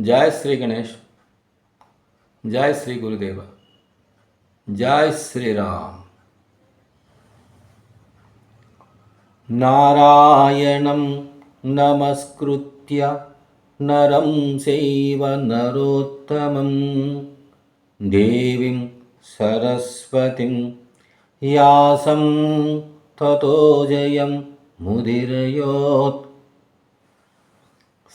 జై శ్రీ గణేష్. జై శ్రీ గురుదేవ. జై శ్రీరామ్ నారాయణం నమస్కృత్య నరం చైవ నరోత్తమం. దేవీం సరస్వతిం యాసం తతో జయం ముదిరయోత్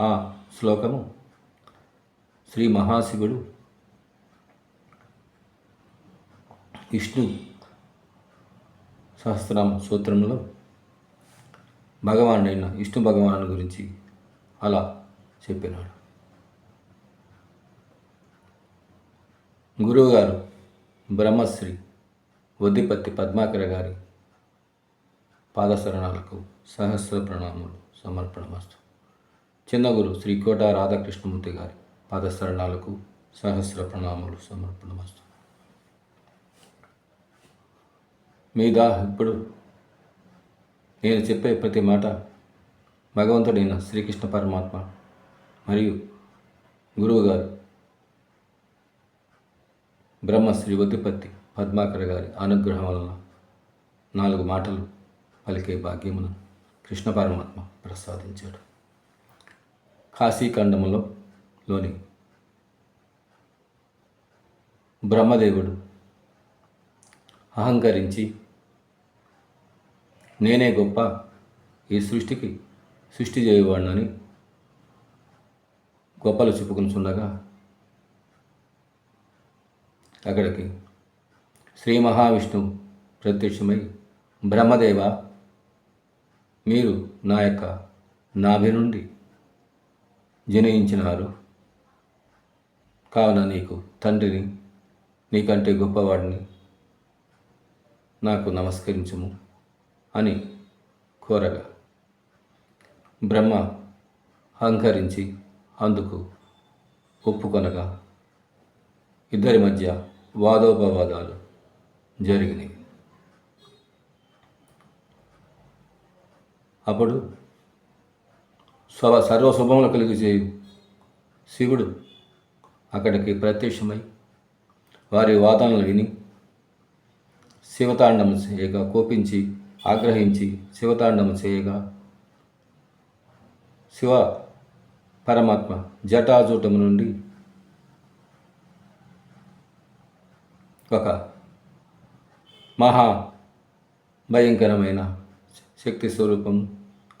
ఆ శ్లోకము శ్రీ మహాశివుడు విష్ణు సహస్రనామ సూత్రంలో భగవానుడైన విష్ణు భగవాను గురించి అలా చెప్పినాడు. గురువుగారు బ్రహ్మశ్రీ వద్దిపత్తి పద్మాకర గారి పాదశరణాలకు సహస్ర ప్రణామములు సమర్పణమస్తు. చిన్న గురు శ్రీ కోట రాధాకృష్ణమూర్తి గారి పాదశరణాలకు సహస్ర ప్రణామములు సమర్పణమస్తు. మీద ఇప్పుడు నేను చెప్పే ప్రతి మాట భగవంతుడైన శ్రీకృష్ణ పరమాత్మ మరియు గురువు గారు బ్రహ్మశ్రీ వద్దిపత్తి పద్మాకర్ గారి అనుగ్రహం వలన నాలుగు మాటలు పలికే భాగ్యమును కృష్ణ పరమాత్మ ప్రసాదించాడు. కాశీఖండములో లోని బ్రహ్మదేవుడు అహంకరించి నేనే గొప్ప ఈ సృష్టికి సృష్టి చేయవాడినని గొప్పలు చెప్పుకుంటుండగా అక్కడికి శ్రీ మహావిష్ణువు ప్రత్యక్షమై బ్రహ్మదేవ మీరు నా యొక్క నాభి నుండి జనయించినారు కావున నీకు తండ్రిని నీకంటే గొప్పవాడిని నాకు నమస్కరించము అని కోరగా బ్రహ్మ అహంకరించి అందుకు ఒప్పుకొనగా ఇద్దరి మధ్య వాదోపవాదాలు జరిగినాయి అప్పుడు సర్వ సర్వశుభములు కలిగి చేయు శివుడు అక్కడికి ప్రత్యక్షమై వారి వాదనలు విని శివతాండం చేయగా కోపించి ఆగ్రహించి శివతాండం చేయగా శివ పరమాత్మ జటాజూటము నుండి ఒక మహా భయంకరమైన శక్తి స్వరూపం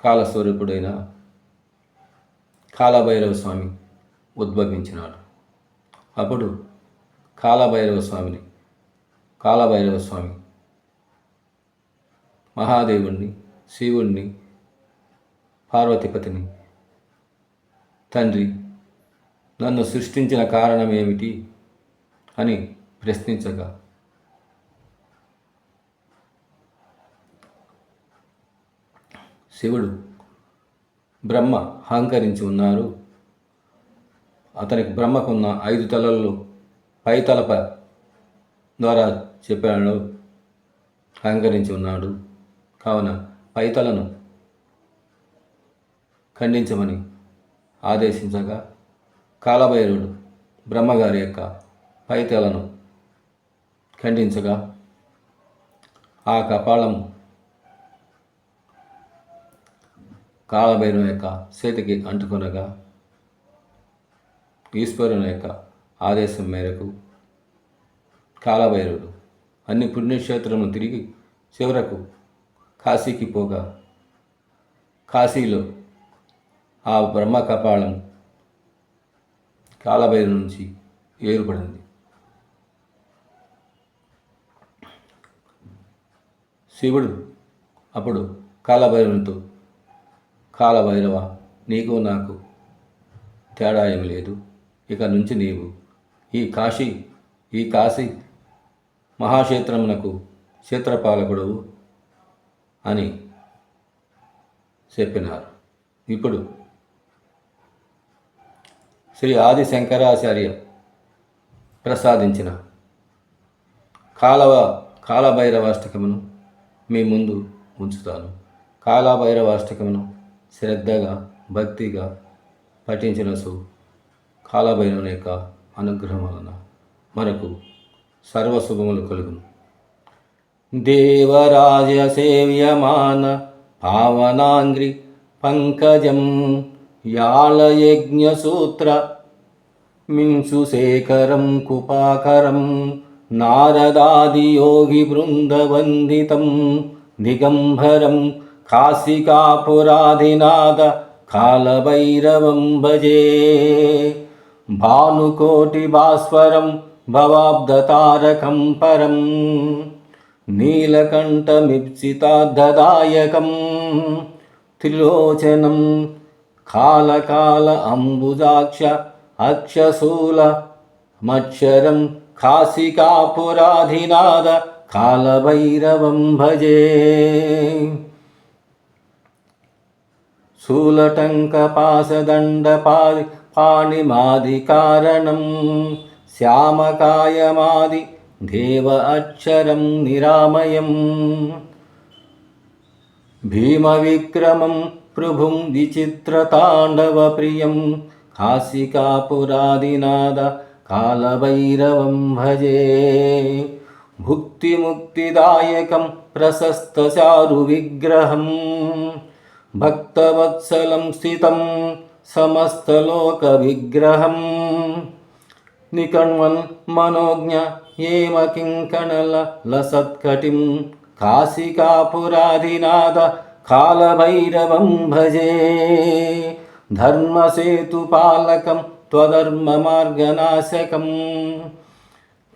కాలస్వరూపుడైన కాలభైరవ స్వామి ఉద్భవించినాడు. అప్పుడు కాలభైరవ స్వామిని కాలభైరవ స్వామి మహాదేవుణ్ణి శివుణ్ణి పార్వతిపతిని తండ్రి నన్ను సృష్టించిన కారణం ఏమిటి అని ప్రశ్నించగా శివుడు బ్రహ్మ అహంకరించి ఉన్నారు. అతనికి బ్రహ్మకున్న ఐదు తలల్లో పై తలప ద్వారా చెప్పాడు. అహంకరించి ఉన్నాడు. కావున పైతలను ఖండించమని ఆదేశించగా కాలభైరుడు బ్రహ్మగారి యొక్క పైతలను ఖండించగా ఆ కపాలము కాలభైరవం యొక్క చేతికి అంటుకొనగా ఈశ్వరుని యొక్క ఆదేశం మేరకు కాలభైరవుడు అన్ని పుణ్యక్షేత్రములను తిరిగి చివరకు కాశీకి పోగా కాశీలో ఆ బ్రహ్మ కపాలం కాలభైరు నుంచి ఏర్పడింది. శివుడు అప్పుడు కాలభైరునితో కాలభైరవ నీకు నాకు తేడా ఏమి లేదు. ఇక నుంచి నీవు ఈ కాశీ ఈ కాశీ మహాక్షేత్రమునకు క్షేత్రపాలకుడవు అని చెప్పినారు. ఇప్పుడు శ్రీ ఆది శంకరాచార్య ప్రసాదించిన కాలవ కాలభైరవాష్టకమును మీ ముందు ఉంచుతాను. కాలభైరవాష్టకమును శ్రద్ధగా భక్తిగా పఠించిన సో కాలభైరవుని యొక్క అనుగ్రహం వలన మనకు సర్వశుభములు కలుగును. దేవరాజ సేవ్యమాన పావనాంగ్రి పంకజం యాళయజ్ఞసూత్ర మింశుశేఖరం కుపాకరం నారదాది యోగి బృందవందితం దిగంబరం కాశికాపురాధినాథ కాలభైరవం భజే భానుకోటి భాస్వరం భవాబ్దతారకం పరం నీలకంఠమిప్సితార్థదాయకం త్రిలోచనం కాలకాల అంబుజాక్ష అక్షశూల మక్షరం కాశికాపురాధినాథ కాలభైరవం భజే శూలటంకపాసదండపాది పాణిమాదికారణం శ్యామకాయమాది దేవ అక్షరం నిరామయం. భీమవిక్రమం ప్రభుం విచిత్రతాండవప్రియం కాశికాపురాదినాద కాలభైరవం భజే. భుక్తిముక్తిదాయకం ప్రశస్తచారు విగ్రహం భక్తవత్సలం స్థితం సమస్తలోక విగ్రహం నికణ్వన్ మనోజ్ఞ ఏమ కింకణల లసత్కటిం కాశికాపురాధినాథ కాలభైరవం భజే. ధర్మసేతుపాలకం త్వధర్మమార్గనాశకం.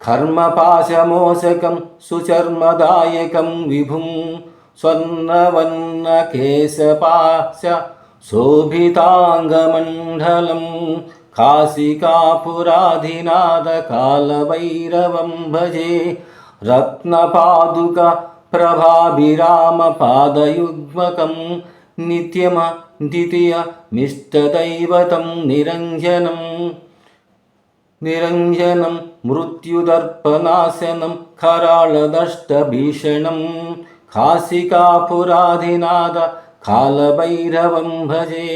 కర్మపాశమోశకం సుచర్మదాయకం విభుం స్వర్ణవన్నకేశపాశ శోభితాంగమండలం కాశికాపురాధినాథ కాలభైరవం భజే రత్నపాదుక ప్రభాభిరామ పాదయుగ్మకం నిత్యమ ద్వితీయ మిష్టదైవతం నిరంజనం నిరంజనం మృత్యుదర్పనాశనం కరాళదష్టభీషణం కాశికాపురాధినాథ కాలభైరవం భజే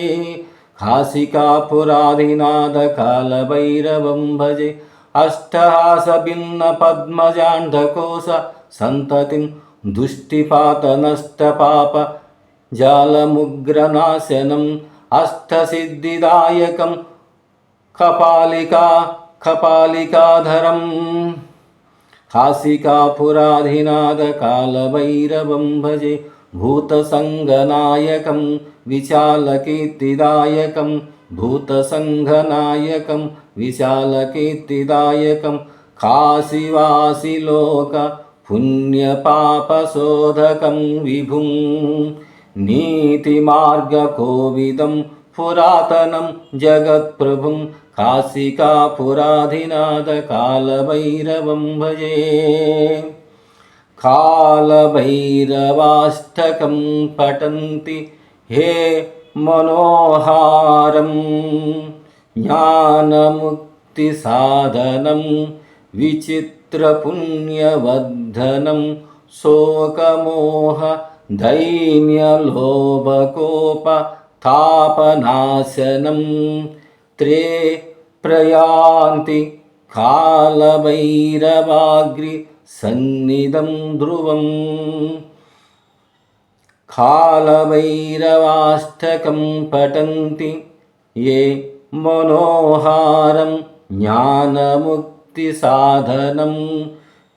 కాశికాపురాధినాథ కాలభైరవం భజే అష్టహాసభిన్న పద్మజాండకోశ సంతతిం దుష్టిపాతనష్టపాప జాలముగ్రనాశనం అష్టసిద్ధిదాయకం కపాలికా కపాలికాధరం కాశికాపురాధినాథ కాలభైరవం భజే భూతసంగనాయకం విశాలకీర్తిదాయకం భూతసంఘనాయకం విశాలకీర్తిదాయకం కాశీవాసిలోక పుణ్యపాపశోధకం విభుం నీతిమార్గకోవిదం పురాతనం జగత్ప్రభుం కాశికాపురాధినాథ కాలభైరవం భజే కాలభైరవాష్టకం పఠంతి హే మనోహారం జ్ఞానముక్తిసాధనం విచిత్రపుణ్యవర్ధనం శోకమోహ దైన్యలోభకోప తాపనాశనం త్రే ప్రయాంతి కాలభైరవాగ్రి సన్నిధం ధ్రువం కాలభైరవాష్టకం పఠంతి ఏ మనోహారం జ్ఞానముక్తిసాధనం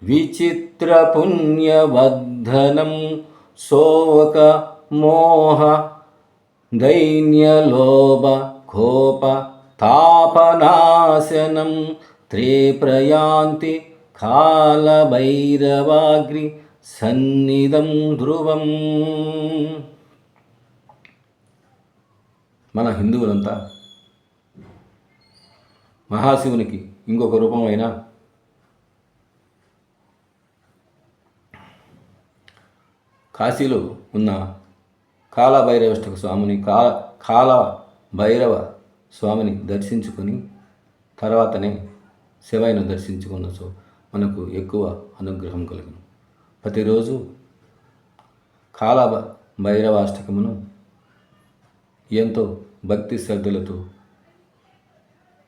విచిత్రపుణ్యవర్ధనం శోకమోహ దైన్యలోభ తాపనాశనం త్రిప్రయాంతి కాలభైరవాగ్రి సన్నిధం ధ్రువం. మన హిందువులంతా మహాశివునికి ఇంకొక రూపమైన కాశీలో ఉన్న కాలభైరవష్టక స్వామిని కాల కాల భైరవ స్వామిని దర్శించుకొని తర్వాతనే శివయ్యను దర్శించుకున్నచో మనకు ఎక్కువ అనుగ్రహం కలుగును. ప్రతిరోజు కాల భైరవాష్టకమును ఎంతో భక్తి శ్రద్ధలతో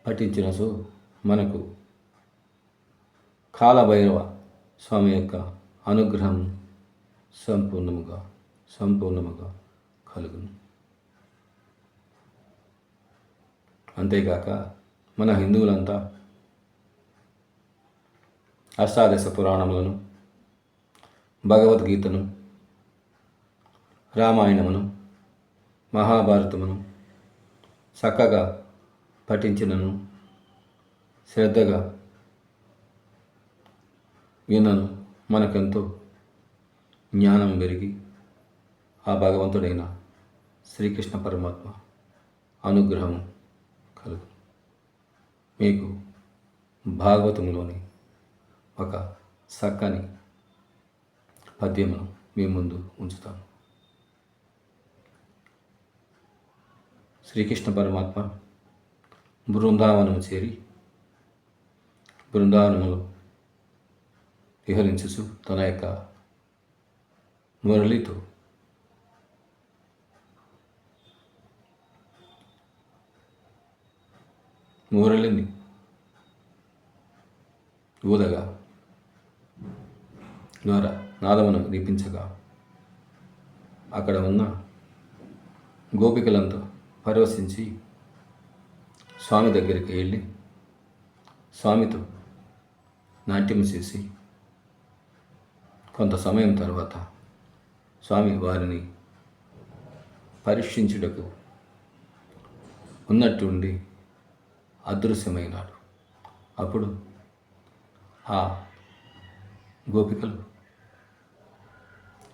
పఠించినచో మనకు కాలభైరవ స్వామి యొక్క అనుగ్రహం సంపూర్ణముగా సంపూర్ణముగా కలుగును. అంతేకాక మన హిందువులంతా అష్టాదశ పురాణములను భగవద్గీతను రామాయణమును మహాభారతమును చక్కగా పఠించినను శ్రద్ధగా వినను మనకెంతో జ్ఞానం పెరిగి ఆ భగవంతుడైన శ్రీకృష్ణ పరమాత్మ అనుగ్రహము. మీకు భాగవతంలోని ఒక చక్కని పద్యమును మీ ముందు ఉంచుతాను. శ్రీకృష్ణ పరమాత్మ బృందావనము చేరి బృందావనములో విహరించుచు తన యొక్క మురళితో మూరలిని ఊదగా. ద్వారా నాదమును దీపించగా. అక్కడ ఉన్న గోపికలంతా పరవశించి స్వామి దగ్గరికి వెళ్ళి స్వామితో నాట్యం చేసి కొంత సమయం తర్వాత స్వామి వారిని పరీక్షించుటకు ఉన్నట్టుండి అదృశ్యమైనాడు. అప్పుడు ఆ గోపికలు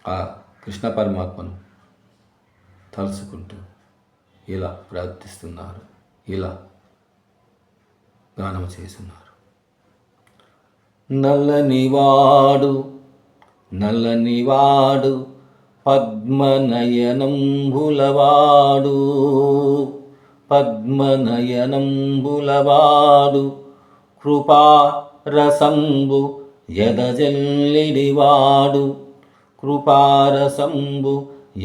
ఆ కృష్ణ పరమాత్మను తలుచుకుంటూ ఇలా ప్రార్థిస్తున్నారు ఇలా గానం చేస్తున్నారు. నల్లనివాడు నల్లనివాడు పద్మనయనంబులవాడు. పద్మనయనంబులవాడు కృపారసంబు ఎదజల్లిడివాడు కృపారసంబు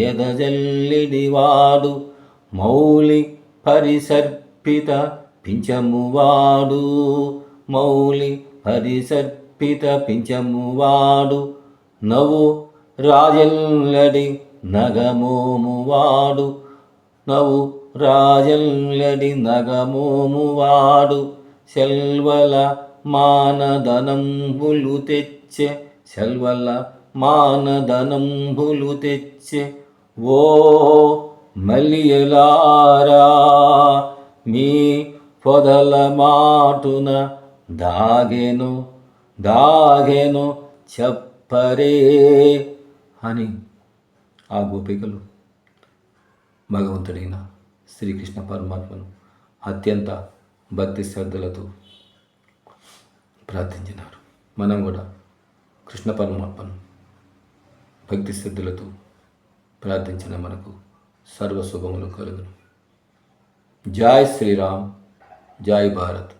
ఎదజల్లిడివాడు మౌలి పరిసర్పిత పింఛమువాడు మౌలి పరిసర్పిత పింఛమువాడు నవ్వు రాజల్లడి నగమోమువాడు నవ్వు రాజల్లడి నగమోమువాడు సెల్వల మానదనంబులు తెచ్చే సెల్వల మానదనంబులు తెచ్చే. ఓ మలియలారా మీ పొదల మాటున దాగెను దాగెను చెప్పరే అని ఆ గోపికలు భగవంతుడైన శ్రీకృష్ణ పరమాత్మను అత్యంత భక్తి శ్రద్ధలతో ప్రార్థించినారు. మనం కూడా కృష్ణ పరమాత్మను భక్తి శ్రద్ధలతో ప్రార్థించిన మనకు సర్వశుభములు కలుగును. జై శ్రీరామ్ జై భారత్.